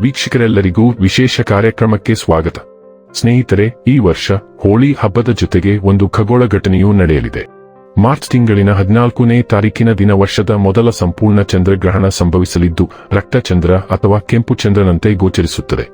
ವೀಕ್ಷಕರೆಲ್ಲರಿಗೂ ವಿಶೇಷ ಕಾರ್ಯಕ್ರಮಕ್ಕೆ ಸ್ವಾಗತ. ಸ್ನೇಹಿತರೆ, ಈ ವರ್ಷ ಹೋಳಿ ಹಬ್ಬದ ಜೊತೆಗೆ ಒಂದು ಖಗೋಳ ಘಟನೆಯೂ ನಡೆಯಲಿದೆ. ಮಾರ್ಚ್ ತಿಂಗಳಿನ ಹದಿನಾಲ್ಕನೇ ತಾರೀಕಿನ ದಿನ ವರ್ಷದ ಮೊದಲ ಸಂಪೂರ್ಣ ಚಂದ್ರಗ್ರಹಣ ಸಂಭವಿಸಲಿದ್ದು, ರಕ್ತಚಂದ್ರ ಅಥವಾ ಕೆಂಪು ಚಂದ್ರನಂತೆ ಗೋಚರಿಸುತ್ತದೆ.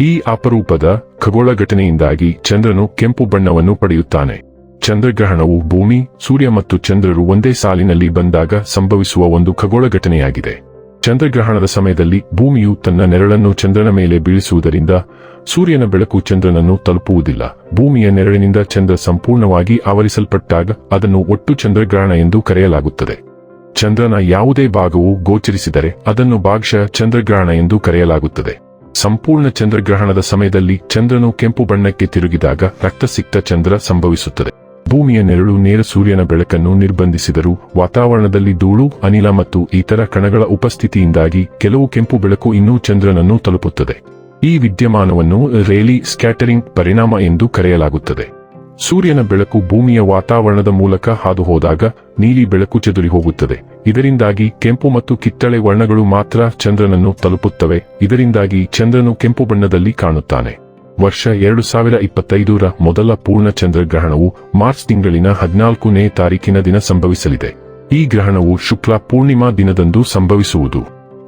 ಈ ಅಪರೂಪದ ಖಗೋಳ ಘಟನೆಯಿಂದಾಗಿ ಚಂದ್ರನು ಕೆಂಪು ಬಣ್ಣವನ್ನು ಪಡೆಯುತ್ತಾನೆ. ಚಂದ್ರಗ್ರಹಣವು ಭೂಮಿ, ಸೂರ್ಯ ಮತ್ತು ಚಂದ್ರರು ಒಂದೇ ಸಾಲಿನಲ್ಲಿ ಬಂದಾಗ ಸಂಭವಿಸುವ ಒಂದು ಖಗೋಳ ಘಟನೆಯಾಗಿದೆ. ಚಂದ್ರಗ್ರಹಣದ ಸಮಯದಲ್ಲಿ ಭೂಮಿಯು ತನ್ನ ನೆರಳನ್ನು ಚಂದ್ರನ ಮೇಲೆ ಬೀಳಿಸುವುದರಿಂದ ಸೂರ್ಯನ ಬೆಳಕು ಚಂದ್ರನನ್ನು ತಲುಪುವುದಿಲ್ಲ. ಭೂಮಿಯ ನೆರಳಿನಿಂದ ಚಂದ್ರ ಸಂಪೂರ್ಣವಾಗಿ ಆವರಿಸಲ್ಪಟ್ಟಾಗ ಅದನ್ನು ಒಟ್ಟು ಚಂದ್ರಗ್ರಹಣ ಎಂದು ಕರೆಯಲಾಗುತ್ತದೆ. ಚಂದ್ರನ ಯಾವುದೇ ಭಾಗವು ಗೋಚರಿಸಿದರೆ ಅದನ್ನು ಭಾಗಶಃ ಚಂದ್ರಗ್ರಹಣ ಎಂದು ಕರೆಯಲಾಗುತ್ತದೆ. ಸಂಪೂರ್ಣ ಚಂದ್ರಗ್ರಹಣದ ಸಮಯದಲ್ಲಿ ಚಂದ್ರನು ಕೆಂಪು ಬಣ್ಣಕ್ಕೆ ತಿರುಗಿದಾಗ ರಕ್ತಸಿಕ್ತ ಚಂದ್ರ ಸಂಭವಿಸುತ್ತದೆ. ಭೂಮಿಯ ನೆರಳು ನೇರ ಸೂರ್ಯನ ಬೆಳಕನ್ನು ನಿರ್ಬಂಧಿಸಿದರೂ. ವಾತಾವರಣದಲ್ಲಿ ಧೂಳು, ಅನಿಲ ಮತ್ತು ಇತರ ಕಣಗಳ ಉಪಸ್ಥಿತಿಯಿಂದಾಗಿ ಕೆಲವು ಕೆಂಪು ಬೆಳಕು ಇನ್ನೂ ಚಂದ್ರನನ್ನು ತಲುಪುತ್ತದೆ. ಈ ವಿದ್ಯಮಾನವನ್ನು ರೇಲಿ ಸ್ಕ್ಯಾಟರಿಂಗ್ ಪರಿಣಾಮ ಎಂದು ಕರೆಯಲಾಗುತ್ತದೆ. ಸೂರ್ಯನ ಬೆಳಕು ಭೂಮಿಯ ವಾತಾವರಣದ ಮೂಲಕ ಹಾದುಹೋದಾಗ ನೀಲಿ ಬೆಳಕು ಚದುರಿ ಹೋಗುತ್ತದೆ. ಇದರಿಂದಾಗಿ ಕೆಂಪು ಮತ್ತು ಕಿತ್ತಳೆ ವರ್ಣಗಳು ಮಾತ್ರ ಚಂದ್ರನನ್ನು ತಲುಪುತ್ತವೆ. ಇದರಿಂದಾಗಿ ಚಂದ್ರನು ಕೆಂಪು ಬಣ್ಣದಲ್ಲಿ ಕಾಣುತ್ತಾನೆ. ವರ್ಷ ಎರಡು ಸಾವಿರ ಇಪ್ಪತ್ತೈದರ ಮೊದಲ ಪೂರ್ಣ ಚಂದ್ರಗ್ರಹಣವು ಮಾರ್ಚ್ ತಿಂಗಳಿನ ಹದಿನಾಲ್ಕನೇ ತಾರೀಕಿನ ದಿನ ಸಂಭವಿಸಲಿದೆ. ಈ ಗ್ರಹಣವು ಶುಕ್ಲ ಪೂರ್ಣಿಮಾ ದಿನದಂದು ಸಂಭವಿಸುವುದು.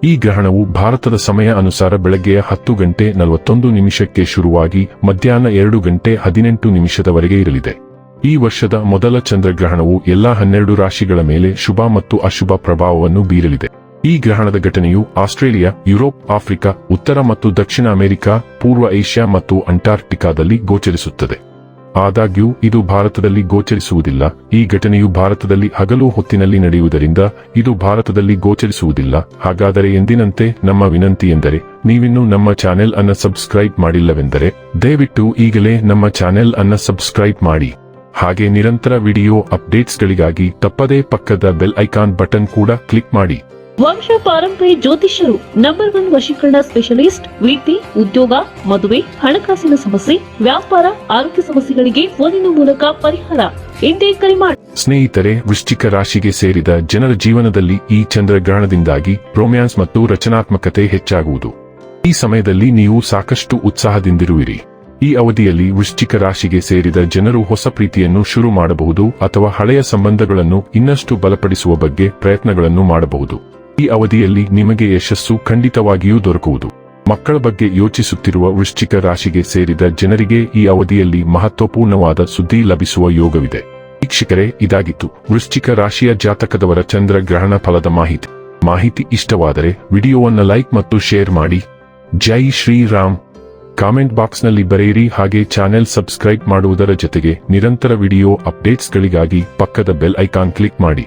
ಈ ಗ್ರಹಣವು ಭಾರತದ ಸಮಯ ಅನುಸಾರ ಬೆಳಗ್ಗೆಯ ಹತ್ತು ಗಂಟೆ ನಲವತ್ತೊಂದು ನಿಮಿಷಕ್ಕೆ ಶುರುವಾಗಿ ಮಧ್ಯಾಹ್ನ ಎರಡು ಗಂಟೆ ಹದಿನೆಂಟು ನಿಮಿಷದವರೆಗೆ ಇರಲಿದೆ. ಈ ವರ್ಷದ ಮೊದಲ ಚಂದ್ರಗ್ರಹಣವು ಎಲ್ಲಾ ಹನ್ನೆರಡು ರಾಶಿಗಳ ಮೇಲೆ ಶುಭ ಮತ್ತು ಅಶುಭ ಪ್ರಭಾವವನ್ನು ಬೀರಲಿದೆ. ಈ ಗ್ರಹಣದ ಘಟನೆಯು ಆಸ್ಟ್ರೇಲಿಯಾ, ಯುರೋಪ್, ಆಫ್ರಿಕಾ, ಉತ್ತರ ಮತ್ತು ದಕ್ಷಿಣ ಅಮೆರಿಕ, ಪೂರ್ವ ಏಷ್ಯಾ ಮತ್ತು ಅಂಟಾರ್ಕ್ಟಿಕಾದಲ್ಲಿ ಗೋಚರಿಸುತ್ತದೆ. ಆದಾಗ್ಯೂ, ಇದು ಭಾರತದಲ್ಲಿ ಗೋಚರಿಸುವುದಿಲ್ಲ. ಈ ಘಟನೆಯು ಭಾರತದಲ್ಲಿ ಹಗಲು ಹೊತ್ತಿನಲ್ಲಿ ನಡೆಯುವುದರಿಂದ ಇದು ಭಾರತದಲ್ಲಿ ಗೋಚರಿಸುವುದಿಲ್ಲ. ಹಾಗಾದರೆ ಎಂದಿನಂತೆ ನಮ್ಮ ವಿನಂತಿ ಎಂದರೆ, ನೀವಿನ್ನೂ ನಮ್ಮ ಚಾನೆಲ್ ಅನ್ನು ಸಬ್ಸ್ಕ್ರೈಬ್ ಮಾಡಿಲ್ಲವೆಂದರೆ, ದಯವಿಟ್ಟು ಈಗಲೇ ನಮ್ಮ ಚಾನೆಲ್ ಅನ್ನ ಸಬ್ಸ್ಕ್ರೈಬ್ ಮಾಡಿ. ಹಾಗೆ ನಿರಂತರ ವಿಡಿಯೋ ಅಪ್ಡೇಟ್ಸ್ಗಳಿಗಾಗಿ ತಪ್ಪದೇ ಪಕ್ಕದ ಬೆಲ್ ಐಕಾನ್ ಬಟನ್ ಕೂಡ ಕ್ಲಿಕ್ ಮಾಡಿ. ವಂಶ ಪಾರಂಪರ್ಯ ಜ್ಯೋತಿಷ್ಯರು ನಂಬರ್ ಒನ್ ವಶೀಕರಣ ಸ್ಪೆಷಲಿಸ್ಟ್ ವಿದ್ಯೆ ಉದ್ಯೋಗ, ಮದುವೆ, ಹಣಕಾಸಿನ ಸಮಸ್ಯೆ, ವ್ಯಾಪಾರ, ಆರೋಗ್ಯ ಸಮಸ್ಯೆಗಳಿಗೆ ಫೋನಿನ ಮೂಲಕ ಪರಿಹಾರ. ಎಂದೇ ಕರೆ ಮಾಡಿ ಸ್ನೇಹಿತರೆ, ವೃಶ್ಚಿಕ ರಾಶಿಗೆ ಸೇರಿದ ಜನರ ಜೀವನದಲ್ಲಿ ಈ ಚಂದ್ರಗ್ರಹಣದಿಂದಾಗಿ ರೊಮ್ಯಾನ್ಸ್ ಮತ್ತು ರಚನಾತ್ಮಕತೆ ಹೆಚ್ಚಾಗುವುದು. ಈ ಸಮಯದಲ್ಲಿ ನೀವು ಸಾಕಷ್ಟು ಉತ್ಸಾಹದಿಂದಿರುವಿರಿ. ಈ ಅವಧಿಯಲ್ಲಿ ವೃಶ್ಚಿಕ ರಾಶಿಗೆ ಸೇರಿದ ಜನರು ಹೊಸ ಪ್ರೀತಿಯನ್ನು ಶುರು ಮಾಡಬಹುದು ಅಥವಾ ಹಳೆಯ ಸಂಬಂಧಗಳನ್ನು ಇನ್ನಷ್ಟು ಬಲಪಡಿಸುವ ಬಗ್ಗೆ ಪ್ರಯತ್ನಗಳನ್ನು ಮಾಡಬಹುದು. ಈ ಅವಧಿಯಲ್ಲಿ ನಿಮಗೆ ಯಶಸ್ಸು ಖಂಡಿತವಾಗಿಯೂ ದೊರಕುವುದು. ಮಕ್ಕಳ ಬಗ್ಗೆ ಯೋಚಿಸುತ್ತಿರುವ ವೃಶ್ಚಿಕ ರಾಶಿಗೆ ಸೇರಿದ ಜನರಿಗೆ ಈ ಅವಧಿಯಲ್ಲಿ ಮಹತ್ವಪೂರ್ಣವಾದ ಸುದ್ದಿ ಲಭಿಸುವ ಯೋಗವಿದೆ. ವೀಕ್ಷಕರೇ, ಇದಾಗಿತ್ತು ವೃಶ್ಚಿಕ ರಾಶಿಯ ಜಾತಕದವರ ಚಂದ್ರ ಗ್ರಹಣ ಫಲದ ಮಾಹಿತಿ. ಮಾಹಿತಿ ಇಷ್ಟವಾದರೆ ವಿಡಿಯೋವನ್ನು ಲೈಕ್ ಮತ್ತು ಶೇರ್ ಮಾಡಿ. ಜೈ ಶ್ರೀರಾಮ್. ಕಾಮೆಂಟ್ ಬಾಕ್ಸ್ನಲ್ಲಿ ಬರೆಯಿರಿ ಹಾಗೆ ಚಾನೆಲ್ ಸಬ್ಸ್ಕ್ರೈಬ್ ಮಾಡುವುದರ ಜೊತೆಗೆ ನಿರಂತರ ವಿಡಿಯೋ ಅಪ್ಡೇಟ್ಸ್ಗಳಿಗಾಗಿ ಪಕ್ಕದ ಬೆಲ್ ಐಕಾನ್ ಕ್ಲಿಕ್ ಮಾಡಿ.